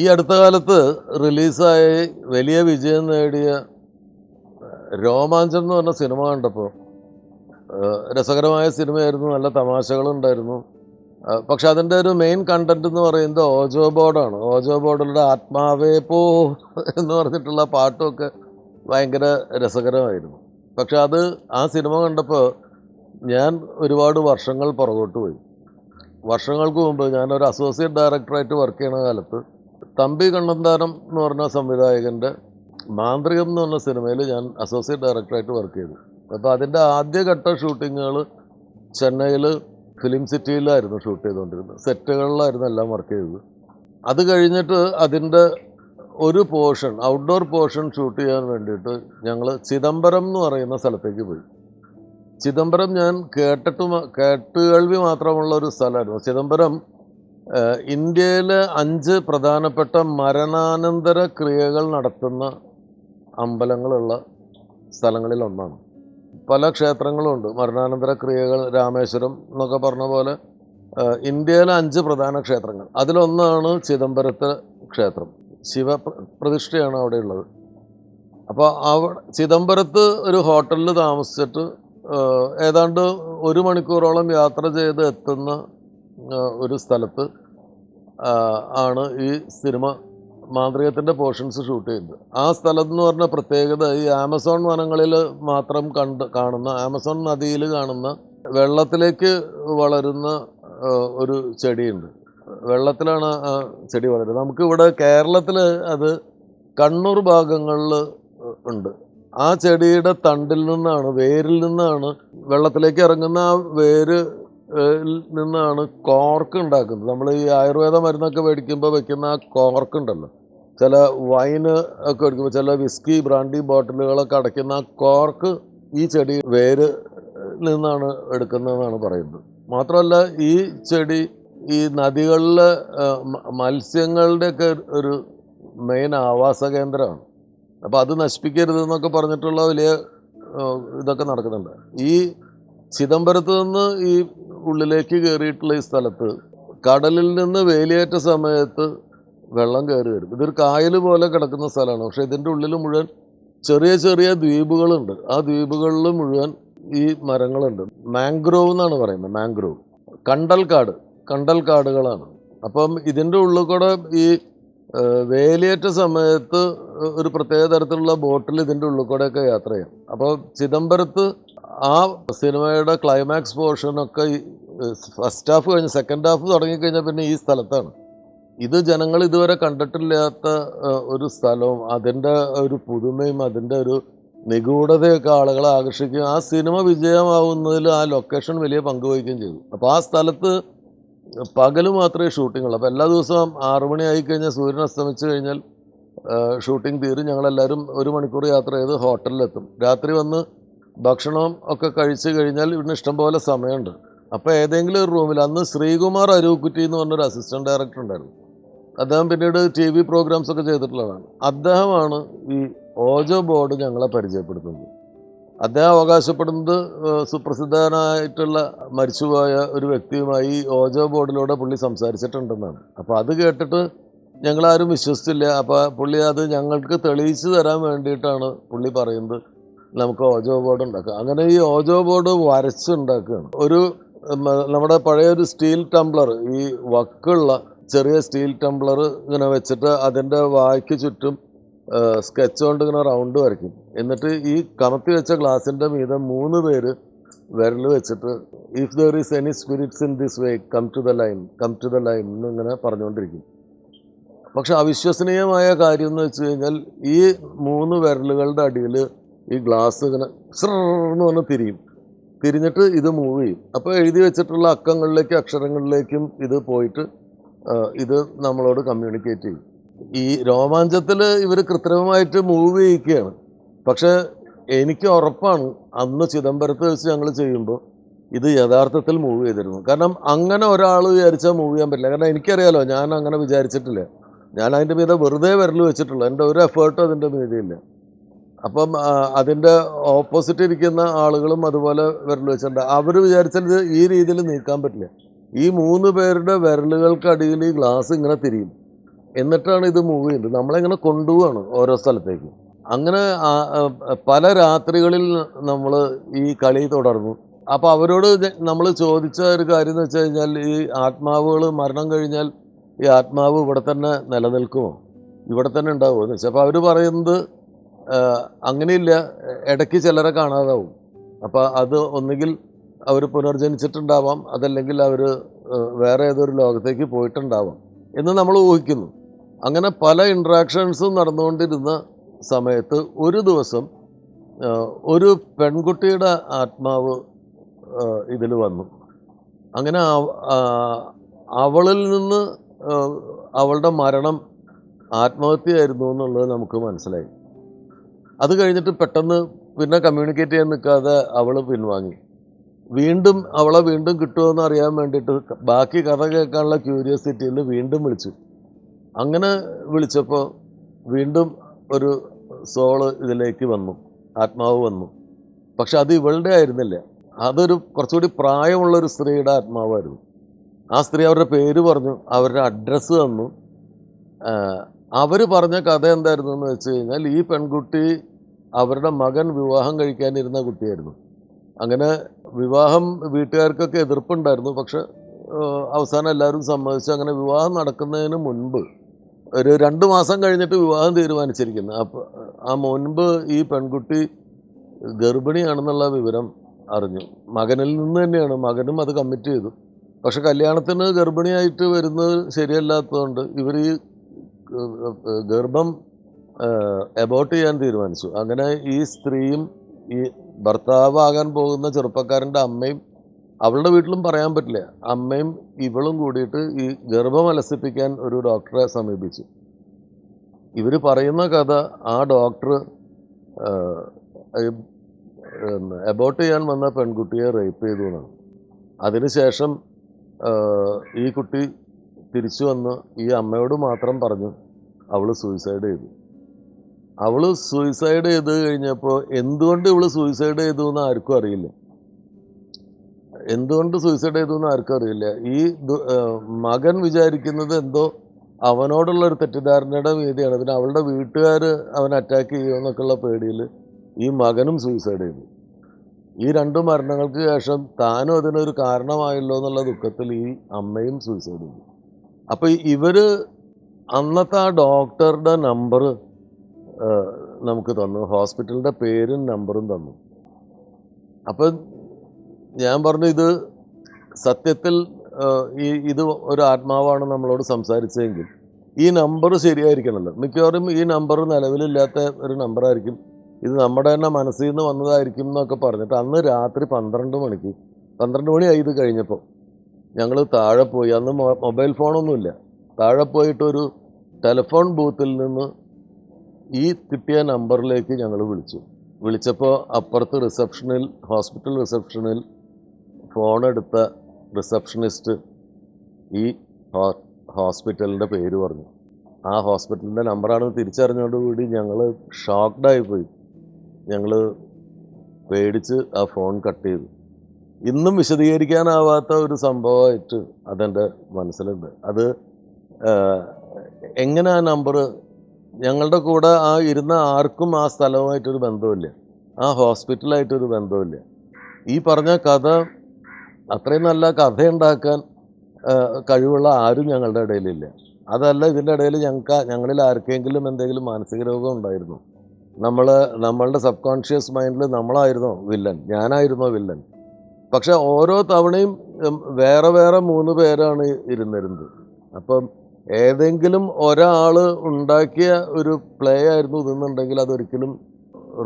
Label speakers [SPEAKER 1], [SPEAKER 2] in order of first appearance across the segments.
[SPEAKER 1] ഈ അടുത്ത കാലത്ത് റിലീസായി വലിയ വിജയം നേടിയ രോമാഞ്ചം എന്ന് പറഞ്ഞ സിനിമ കണ്ടപ്പോൾ രസകരമായ സിനിമയായിരുന്നു നല്ല തമാശകളുണ്ടായിരുന്നു. പക്ഷെ അതിന്റെ ഒരു മെയിൻ കണ്ടന്റ് എന്ന് പറയുന്നത് ഓജോ ബോർഡാണ്. ഓജോ ബോർഡിലൂടെ ആത്മാവേ പോ എന്ന് പറഞ്ഞിട്ടുള്ള പാട്ടുമൊക്കെ ഭയങ്കര രസകരമായിരുന്നു. പക്ഷെ അത് ആ സിനിമ കണ്ടപ്പോൾ ഞാൻ ഒരുപാട് വർഷങ്ങൾ പുറകോട്ട് പോയി. വർഷങ്ങൾക്ക് മുമ്പ് ഞാനൊരു അസോസിയേറ്റ് ഡയറക്ടറായിട്ട് വർക്ക് ചെയ്യുന്ന കാലത്ത് തമ്പി കണ്ണന്താനം എന്ന് പറഞ്ഞ സംവിധായകന്റെ മാന്ത്രികം എന്ന് പറഞ്ഞ സിനിമയിൽ ഞാൻ അസോസിയേറ്റ് ഡയറക്ടറായിട്ട് വർക്ക് ചെയ്തു. അപ്പോൾ അതിന്റെ ആദ്യഘട്ട ഷൂട്ടിങ്ങുകൾ ചെന്നൈയിൽ ഫിലിം സിറ്റിയിലായിരുന്നു ഷൂട്ട് ചെയ്തുകൊണ്ടിരുന്നത് സെറ്റുകളിലായിരുന്നു എല്ലാം വർക്ക് ചെയ്തത്. അത് കഴിഞ്ഞിട്ട് അതിന്റെ ഒരു പോർഷൻ ഔട്ട്ഡോർ പോർഷൻ ഷൂട്ട് ചെയ്യാൻ വേണ്ടിയിട്ട് ഞങ്ങൾ ചിദംബരം എന്ന് പറയുന്ന സ്ഥലത്തേക്ക് പോയി. ചിദംബരം ഞാൻ കേട്ടിട്ട് കേട്ടുകേൾവി മാത്രമുള്ള ഒരു സ്ഥലമായിരുന്നു. ചിദംബരം ഏഹ്, ഇന്ത്യയിലെ അഞ്ച് പ്രധാനപ്പെട്ട മരണാനന്തര ക്രിയകൾ നടത്തുന്ന അമ്പലങ്ങളുള്ള സ്ഥലങ്ങളിൽ ഒന്നാണ്. പല ക്ഷേത്രങ്ങളുമുണ്ട് മരണാനന്തര ക്രിയകൾ രാമേശ്വരം എന്നൊക്കെ പറഞ്ഞ പോലെ ഇന്ത്യയിലെ അഞ്ച് പ്രധാന ക്ഷേത്രങ്ങൾ. അതിലൊന്നാണ് ചിദംബരത്തെ ക്ഷേത്രം. ശിവ പ്രതിഷ്ഠയാണ് അവിടെ ഉള്ളത്. അപ്പോൾ അവ ചിദംബരത്ത് ഒരു ഹോട്ടലിൽ താമസിച്ചിട്ട് ഏതാണ്ട് ഒരു മണിക്കൂറോളം യാത്ര ചെയ്ത് എത്തുന്ന ഒരു സ്ഥലത്ത് ആണ് ഈ സിനിമ മാന്ത്രികത്തിന്റെ പോർഷൻസ് ഷൂട്ട് ചെയ്യുന്നത്. ആ സ്ഥലം എന്ന് പറഞ്ഞ പ്രത്യേകത ഈ ആമസോൺ വനങ്ങളിൽ മാത്രം കണ്ട് കാണുന്ന ആമസോൺ നദിയിൽ കാണുന്ന വെള്ളത്തിലേക്ക് വളരുന്ന ഒരു ചെടിയുണ്ട്. വെള്ളത്തിലാണ് ആ ചെടി വളരുന്നത്. നമുക്കിവിടെ കേരളത്തിൽ അത് കണ്ണൂർ ഭാഗങ്ങളിൽ ഉണ്ട്. ആ ചെടിയുടെ തണ്ടിൽ നിന്നാണ് വേരിൽ നിന്നാണ് വെള്ളത്തിലേക്ക് ഇറങ്ങുന്ന ആ വേര് നിന്നാണ് കോർക്ക് ഉണ്ടാക്കുന്നത്. നമ്മൾ ഈ ആയുർവേദ മരുന്നൊക്കെ മേടിക്കുമ്പോൾ വെക്കുന്ന ആ കോർക്ക് ഉണ്ടല്ലോ. ചില വൈന് ഒക്കെ എടുക്കുമ്പോൾ ചില വിസ്കി ബ്രാൻഡി ബോട്ടിലുകളൊക്കെ അടയ്ക്കുന്ന ആ കോർക്ക് ഈ ചെടി വേര് നിന്നാണ് എടുക്കുന്നതെന്നാണ് പറയുന്നത്. മാത്രമല്ല ഈ ചെടി ഈ നദികളിലെ മത്സ്യങ്ങളുടെയൊക്കെ ഒരു മെയിൻ ആവാസ കേന്ദ്രമാണ്. അപ്പോൾ അത് നശിപ്പിക്കരുത് എന്നൊക്കെ പറഞ്ഞിട്ടുള്ള വലിയ ഇതൊക്കെ നടക്കുന്നുണ്ട്. ഈ ചിദംബരത്ത് നിന്ന് ഈ ഉള്ളിലേക്ക് കയറിയിട്ടുള്ള ഈ സ്ഥലത്ത് കടലിൽ നിന്ന് വേലിയേറ്റ സമയത്ത് വെള്ളം കയറി വരും. ഇതൊരു കായൽ പോലെ കിടക്കുന്ന സ്ഥലമാണ്. പക്ഷെ ഇതിന്റെ ഉള്ളിൽ മുഴുവൻ ചെറിയ ചെറിയ ദ്വീപുകളുണ്ട്. ആ ദ്വീപുകളിൽ മുഴുവൻ ഈ മരങ്ങളുണ്ട്. മാംഗ്രോവ് എന്നാണ് പറയുന്നത്. മാംഗ്രോവ്. കണ്ടൽ കാട് കണ്ടൽ കാടുകളാണ് അപ്പം ഇതിന്റെ ഉള്ളിൽ കൂടെ ഈ വേലിയേറ്റ സമയത്ത് ഒരു പ്രത്യേക തരത്തിലുള്ള ബോട്ടിൽ ഇതിന്റെ ഉള്ളിൽ കൂടെയൊക്കെ യാത്ര ചെയ്യാം. അപ്പോൾ ചിദംബരത്ത് ആ സിനിമയുടെ ക്ലൈമാക്സ് പോർഷനൊക്കെ ഫസ്റ്റ് ഹാഫ് കഴിഞ്ഞ് സെക്കൻഡ് ഹാഫ് തുടങ്ങിക്കഴിഞ്ഞാൽ പിന്നെ ഈ സ്ഥലത്താണ്. ഇത് ജനങ്ങൾ ഇതുവരെ കണ്ടിട്ടില്ലാത്ത ഒരു സ്ഥലവും അതിന്റെ ഒരു പുതുമയും അതിന്റെ ഒരു നിഗൂഢതയൊക്കെ ആളുകളെ ആകർഷിക്കുകയും ആ സിനിമ വിജയമാവുന്നതിൽ ആ ലൊക്കേഷൻ വലിയ പങ്ക് വഹിക്കുകയും ചെയ്തു. അപ്പോൾ ആ സ്ഥലത്ത് പകൽ മാത്രമേ ഷൂട്ടിംഗ് ഉള്ളൂ. അപ്പോൾ എല്ലാ ദിവസവും ആറു മണി ആയി കഴിഞ്ഞാൽ സൂര്യൻ അസ്തമിച്ച് കഴിഞ്ഞാൽ ഷൂട്ടിംഗ് തീരും. ഞങ്ങളെല്ലാവരും ഒരു മണിക്കൂർ യാത്ര ചെയ്ത് ഹോട്ടലിലെത്തും രാത്രി വന്ന് ഭക്ഷണം ഒക്കെ കഴിച്ചു കഴിഞ്ഞാൽ ഇവിടുന്ന് ഇഷ്ടംപോലെ സമയമുണ്ട്. അപ്പോൾ ഏതെങ്കിലും ഒരു റൂമിൽ അന്ന് ശ്രീകുമാർ അരൂക്കുറ്റി എന്ന് പറഞ്ഞൊരു അസിസ്റ്റന്റ് ഡയറക്ടർ ഉണ്ടായിരുന്നു. അദ്ദേഹം പിന്നീട് ടി വി പ്രോഗ്രാംസ് ഒക്കെ ചെയ്തിട്ടുള്ളതാണ്. അദ്ദേഹമാണ് ഈ ഓജോ ബോർഡ് ഞങ്ങളെ പരിചയപ്പെടുത്തുന്നത്. അദ്ദേഹം അവകാശപ്പെടുന്നത് സുപ്രസിദ്ധനായിട്ടുള്ള മരിച്ചുപോയ ഒരു വ്യക്തിയുമായി ഓജോ ബോർഡിലൂടെ പുള്ളി സംസാരിച്ചിട്ടുണ്ടെന്നാണ്. അപ്പോൾ അത് കേട്ടിട്ട് ഞങ്ങളാരും വിശ്വസിച്ചില്ല. അപ്പോൾ പുള്ളി അത് ഞങ്ങൾക്ക് തെളിയിച്ചു തരാൻ വേണ്ടിയിട്ടാണ് പുള്ളി പറയുന്നത്. നമുക്ക് ഓജോ ബോർഡ് ഉണ്ടാക്കാം. അങ്ങനെ ഈ ഓജോ ബോർഡ് വരച്ചുണ്ടാക്കുകയാണ്. ഒരു നമ്മുടെ പഴയ ഒരു സ്റ്റീൽ ടംബ്ലർ ഈ വക്കുള്ള ചെറിയ സ്റ്റീൽ ടംബ്ലർ ഇങ്ങനെ വെച്ചിട്ട് അതിന്റെ വായ്ക്ക് ചുറ്റും സ്കെച്ച് കൊണ്ട് ഇങ്ങനെ റൗണ്ട് വരയ്ക്കും. എന്നിട്ട് ഈ കമത്തി വെച്ച ഗ്ലാസിന്റെ മീതെ മൂന്ന് പേര് വിരൽ വെച്ചിട്ട് if there is any spirits in this way come to the line come to the line എന്നിങ്ങനെ പറഞ്ഞുകൊണ്ടിരിക്കും. പക്ഷെ അവിശ്വസനീയമായ കാര്യം എന്ന് വെച്ച് കഴിഞ്ഞാൽ ഈ മൂന്ന് വിരലുകളുടെ അടിയിൽ ഈ ഗ്ലാസ് ഇങ്ങനെ എന്ന് പറഞ്ഞ് തിരിയും. തിരിഞ്ഞിട്ട് ഇത് മൂവ് ചെയ്യും. അപ്പോൾ എഴുതി വെച്ചിട്ടുള്ള അക്കങ്ങളിലേക്കും അക്ഷരങ്ങളിലേക്കും ഇത് പോയിട്ട് ഇത് നമ്മളോട് കമ്മ്യൂണിക്കേറ്റ് ചെയ്യും. ഈ രോമാഞ്ചത്തിൽ ഇവർ കൃത്രിമമായിട്ട് മൂവ് ചെയ്യിക്കുകയാണ്. പക്ഷേ എനിക്ക് ഉറപ്പാണ് അന്ന് ചിദംബരത്ത് വെച്ച് ഞങ്ങൾ ചെയ്യുമ്പോൾ ഇത് യഥാർത്ഥത്തിൽ മൂവ് ചെയ്തിരുന്നു. കാരണം അങ്ങനെ ഒരാൾ വിചാരിച്ചാൽ മൂവ് ചെയ്യാൻ പറ്റില്ല. കാരണം എനിക്കറിയാലോ ഞാൻ അങ്ങനെ വിചാരിച്ചിട്ടില്ല. ഞാൻ അതിന്റെ മീതെ വെറുതെ വിരൽ വെച്ചിട്ടുള്ളൂ. എന്റെ ഒരു എഫേർട്ടും അതിന്റെ മീതെയില്ല അപ്പം അതിന്റെ ഓപ്പോസിറ്റ് ഇരിക്കുന്ന ആളുകളും അതുപോലെ വിരൽ വെച്ചിട്ടുണ്ട്. അവർ വിചാരിച്ചാൽ ഈ രീതിയിൽ നീക്കാൻ പറ്റില്ല. ഈ മൂന്ന് പേരുടെ വിരലുകൾക്കടിയിൽ ഈ ഗ്ലാസ് ഇങ്ങനെ തിരിയും. എന്നിട്ടാണ് ഇത് മൂവ് ചെയ്യുന്നത്. നമ്മളിങ്ങനെ കൊണ്ടുപോവാണ് ഓരോ സ്ഥലത്തേക്ക്. അങ്ങനെ പല രാത്രികളിൽ നമ്മൾ ഈ കളി തുടർന്നു. അപ്പോൾ അവരോട് നമ്മൾ ചോദിച്ച ഒരു കാര്യം എന്ന് വെച്ച് കഴിഞ്ഞാൽ ഈ ആത്മാവുകൾ മരണം കഴിഞ്ഞാൽ ഈ ആത്മാവ് ഇവിടെ തന്നെ നിലനിൽക്കുമോ? ഇവിടെ തന്നെ ഉണ്ടാവുമോ എന്ന് വെച്ചാൽ അപ്പോൾ അവർ പറയുന്നത് അങ്ങനെയില്ല. ഇടയ്ക്ക് ചിലരെ കാണാതാവും. അപ്പോൾ അത് ഒന്നുകിൽ അവർ പുനർജനിച്ചിട്ടുണ്ടാവാം അതല്ലെങ്കിൽ അവർ വേറെ ഏതൊരു ലോകത്തേക്ക് പോയിട്ടുണ്ടാവാം എന്ന് നമ്മൾ ഊഹിക്കുന്നു. അങ്ങനെ പല ഇൻട്രാക്ഷൻസും നടന്നുകൊണ്ടിരുന്ന സമയത്ത് ഒരു ദിവസം ഒരു പെൺകുട്ടിയുടെ ആത്മാവ് ഇതിൽ വന്നു. അങ്ങനെ അവളിൽ നിന്ന് അവളുടെ മരണം ആത്മഹത്യയായിരുന്നു എന്നുള്ളത് നമുക്ക് മനസ്സിലായി. അത് കഴിഞ്ഞിട്ട് പെട്ടെന്ന് പിന്നെ കമ്മ്യൂണിക്കേറ്റ് ചെയ്യാൻ നിൽക്കാതെ അവൾ പിൻവാങ്ങി. വീണ്ടും അവളെ വീണ്ടും കിട്ടുമെന്ന് അറിയാൻ വേണ്ടിയിട്ട് ബാക്കി കഥ കേൾക്കാനുള്ള ക്യൂരിയോസിറ്റിയിൽ വീണ്ടും വിളിച്ചു. അങ്ങനെ വിളിച്ചപ്പോൾ വീണ്ടും ഒരു സോൾ ഇതിലേക്ക് വന്നു ആത്മാവ് വന്നു. പക്ഷെ അത് ഇവളുടെ ആയിരുന്നില്ല. അതൊരു കുറച്ചുകൂടി പ്രായമുള്ള ഒരു സ്ത്രീയുടെ ആത്മാവായിരുന്നു. ആ സ്ത്രീ അവരുടെ പേര് പറഞ്ഞു അവരുടെ അഡ്രസ്സ് തന്നു. അവർ പറഞ്ഞ കഥ എന്തായിരുന്നു എന്ന് വെച്ച് കഴിഞ്ഞാൽ ഈ പെൺകുട്ടി അവരുടെ മകൻ വിവാഹം കഴിക്കാനിരുന്ന കുട്ടിയായിരുന്നു. അങ്ങനെ വിവാഹം വീട്ടുകാർക്കൊക്കെ എതിർപ്പുണ്ടായിരുന്നു. പക്ഷെ അവസാനം എല്ലാവരും സമ്മതിച്ചു. അങ്ങനെ വിവാഹം നടക്കുന്നതിന് മുൻപ് ഒരു രണ്ട് മാസം കഴിഞ്ഞിട്ട് വിവാഹം തീരുമാനിച്ചിരിക്കുന്നു. അപ്പോൾ ആ മുൻപ് ഈ പെൺകുട്ടി ഗർഭിണിയാണെന്നുള്ള വിവരം അറിഞ്ഞു. മകനിൽ നിന്ന് തന്നെയാണ്. മകനും അത് കമ്മിറ്റ് ചെയ്തു. പക്ഷെ കല്യാണത്തിന് ഗർഭിണിയായിട്ട് വരുന്നത് ശരിയല്ലാത്തതുകൊണ്ട് ഇവർ ഈ ഗർഭം എബോട്ട് ചെയ്യാൻ തീരുമാനിച്ചു. അങ്ങനെ ഈ സ്ത്രീയും ഈ ഭർത്താവാകാൻ പോകുന്ന ചെറുപ്പക്കാരന്റെ അമ്മയും അവളുടെ വീട്ടിലും പറയാൻ പറ്റില്ല. അമ്മയും ഇവളും കൂടിയിട്ട് ഈ ഗർഭം അലസിപ്പിക്കാൻ ഒരു ഡോക്ടറെ സമീപിച്ചു. ഇവർ പറയുന്ന കഥ ആ ഡോക്ടർ എബോട്ട് ചെയ്യാൻ വന്ന പെൺകുട്ടിയെ റേപ്പ് ചെയ്തു എന്നാണ്. അതിനുശേഷം ഈ കുട്ടി തിരിച്ചു വന്ന് ഈ അമ്മയോട് മാത്രം പറഞ്ഞു അവൾ സൂയിസൈഡ് ചെയ്തു. അവൾ സൂയിസൈഡ് ചെയ്ത് കഴിഞ്ഞപ്പോൾ എന്തുകൊണ്ട് ഇവൾ സൂയിസൈഡ് ചെയ്തു എന്ന് ആർക്കും അറിയില്ല. എന്തുകൊണ്ട് സൂയിസൈഡ് ചെയ്തു എന്ന് ആർക്കും അറിയില്ല. ഈ മകൻ വിചാരിക്കുന്നത് എന്തോ അവനോടുള്ള ഒരു തെറ്റിദ്ധാരണയുടെ വേദിയാണ് പിന്നെ അവളുടെ വീട്ടുകാർ അവൻ അറ്റാക്ക് ചെയ്യുമെന്നൊക്കെയുള്ള പേടിയിൽ ഈ മകനും സൂയിസൈഡ് ചെയ്തു. ഈ രണ്ട് മരണങ്ങൾക്ക് ശേഷം താനും അതിനൊരു കാരണമായല്ലോ എന്നുള്ള ദുഃഖത്തിൽ ഈ അമ്മയും സൂയിസൈഡ് ചെയ്തു. അപ്പോൾ ഇവർ അന്നത്തെ ആ ഡോക്ടറുടെ നമ്പർ നമുക്ക് തന്നു. ഹോസ്പിറ്റലിന്റെ പേരും നമ്പറും തന്നു. അപ്പം ഞാൻ പറഞ്ഞു ഇത് സത്യത്തിൽ ഈ ഇത് ഒരു ആത്മാവാണ് നമ്മളോട് സംസാരിച്ചതെങ്കിൽ ഈ നമ്പർ ശരിയായിരിക്കണമല്ലോ മിക്കവാറും ഈ നമ്പർ നിലവിലില്ലാത്ത ഒരു നമ്പറായിരിക്കും. ഇത് നമ്മുടെ തന്നെ മനസ്സിൽ നിന്ന് വന്നതായിരിക്കും എന്നൊക്കെ പറഞ്ഞിട്ട് അന്ന് രാത്രി പന്ത്രണ്ട് മണിക്ക് പന്ത്രണ്ട് മണിയായി ഇത് കഴിഞ്ഞപ്പോൾ ഞങ്ങൾ താഴെ പോയി. അന്ന് മൊബൈൽ ഫോണൊന്നുമില്ല. താഴെ പോയിട്ടൊരു ടെലിഫോൺ ബൂത്തിൽ നിന്ന് ഈ കിട്ടിയ നമ്പറിലേക്ക് ഞങ്ങൾ വിളിച്ചു. വിളിച്ചപ്പോൾ അപ്പുറത്ത് റിസപ്ഷനിൽ ഹോസ്പിറ്റൽ റിസപ്ഷനിൽ ഫോൺ എടുത്ത റിസപ്ഷനിസ്റ്റ് ഈ ഹോസ്പിറ്റലിന്റെ പേര് പറഞ്ഞു. ആ ഹോസ്പിറ്റലിന്റെ നമ്പറാണെന്ന് തിരിച്ചറിഞ്ഞോടുകൂടി ഞങ്ങൾ ഷോക്ക്ഡായി പോയി. ഞങ്ങൾ പേടിച്ച് ആ ഫോൺ കട്ട് ചെയ്തു. ഇന്നും വിശദീകരിക്കാനാവാത്ത ഒരു സംഭവമായിട്ട് അതെന്റെ മനസ്സിലുണ്ട്. അത് എങ്ങനെ ആ നമ്പർ ഞങ്ങളുടെ കൂടെ ആ ഇരുന്ന ആർക്കും ആ സ്ഥലവുമായിട്ടൊരു ബന്ധമില്ല ആ ഹോസ്പിറ്റലായിട്ടൊരു ബന്ധമില്ല ഈ പറഞ്ഞ കഥ അത്രയും നല്ല കഥയുണ്ടാക്കാൻ കഴിവുള്ള ആരും ഞങ്ങളുടെ ഇടയിലില്ല. അതല്ല ഇതിന്റെ ഇടയിൽ ഞങ്ങൾക്ക് ഞങ്ങളിൽ ആർക്കെങ്കിലും എന്തെങ്കിലും മാനസിക രോഗം ഉണ്ടായിരുന്നു. നമ്മൾ നമ്മളുടെ സബ് കോൺഷ്യസ് മൈൻഡിൽ നമ്മളായിരുന്നോ വില്ലൻ? ഞാനായിരുന്നോ വില്ലൻ? പക്ഷെ ഓരോ തവണയും വേറെ വേറെ മൂന്ന് പേരാണ് ഇരുന്നിരുന്നത്. അപ്പം ഏതെങ്കിലും ഒരാൾ ഉണ്ടാക്കിയ ഒരു പ്ലേ ആയിരുന്നു ഇതെന്നുണ്ടെങ്കിൽ അതൊരിക്കലും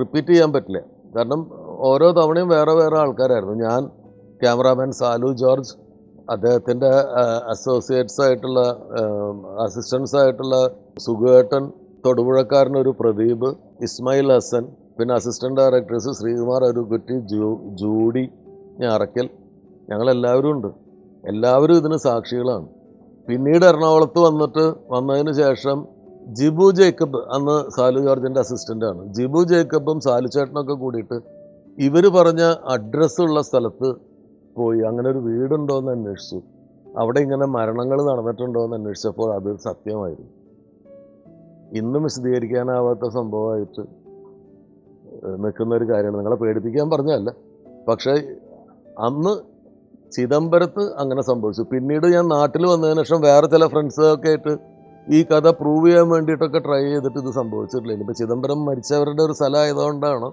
[SPEAKER 1] റിപ്പീറ്റ് ചെയ്യാൻ പറ്റില്ല. കാരണം ഓരോ തവണയും വേറെ വേറെ ആൾക്കാരായിരുന്നു. ഞാൻ ക്യാമറാമാൻ സാലു ജോർജ് അദ്ദേഹത്തിന്റെ അസോസിയേറ്റ്സ് ആയിട്ടുള്ള അസിസ്റ്റൻസ് ആയിട്ടുള്ള സുഖേട്ടൻ തൊടുപുഴക്കാരനൊരു പ്രദീപ് ഇസ്മായിൽ ഹസൻ പിന്നെ അസിസ്റ്റന്റ് ഡയറക്ടേഴ്സ് ശ്രീകുമാർ അരുക്കുറ്റി ജൂ ജൂഡി ഞാറക്കൽ ഞങ്ങളെല്ലാവരും ഉണ്ട്. എല്ലാവരും ഇതിന് സാക്ഷികളാണ്. പിന്നീട് എറണാകുളത്ത് വന്നിട്ട് വന്നതിന് ശേഷം ജിബു ജേക്കബ് അന്ന് സാലു ജോർജിന്റെ അസിസ്റ്റന്റാണ് ജിബു ജേക്കബും സാലു ചേട്ടനൊക്കെ കൂടിയിട്ട് ഇവർ പറഞ്ഞ അഡ്രസ്സുള്ള സ്ഥലത്ത് പോയി. അങ്ങനെ ഒരു വീടുണ്ടോ എന്ന് അന്വേഷിച്ചു. അവിടെ ഇങ്ങനെ മരണങ്ങൾ നടന്നിട്ടുണ്ടോ എന്ന് അന്വേഷിച്ചപ്പോൾ അത് സത്യമായിരുന്നു. ഇന്നും വിശദീകരിക്കാനാവാത്ത സംഭവമായിട്ട് നിൽക്കുന്ന ഒരു കാര്യമാണ്. നിങ്ങളെ പേടിപ്പിക്കാൻ പറഞ്ഞതല്ല. പക്ഷേ അന്ന് ചിദംബരത്ത് അങ്ങനെ സംഭവിച്ചു. പിന്നീട് ഞാൻ നാട്ടിൽ വന്നതിന് ശേഷം വേറെ ചില ഫ്രണ്ട്സൊക്കെ ആയിട്ട് ഈ കഥ പ്രൂവ് ചെയ്യാൻ വേണ്ടിയിട്ടൊക്കെ ട്രൈ ചെയ്തിട്ട് ഇത് സംഭവിച്ചിട്ടില്ല. ഇനിയിപ്പോൾ ചിദംബരം മരിച്ചവരുടെ ഒരു സ്ഥലമായതുകൊണ്ടാണ്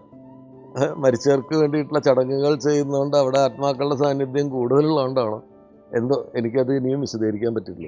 [SPEAKER 1] മരിച്ചവർക്ക് വേണ്ടിയിട്ടുള്ള ചടങ്ങുകൾ ചെയ്യുന്നതുകൊണ്ട് അവിടെ ആത്മാക്കളുടെ സാന്നിധ്യം കൂടുതലുള്ളതുകൊണ്ടാണ്. എന്തോ എനിക്കത് ഇനിയും വിശദീകരിക്കാൻ പറ്റില്ല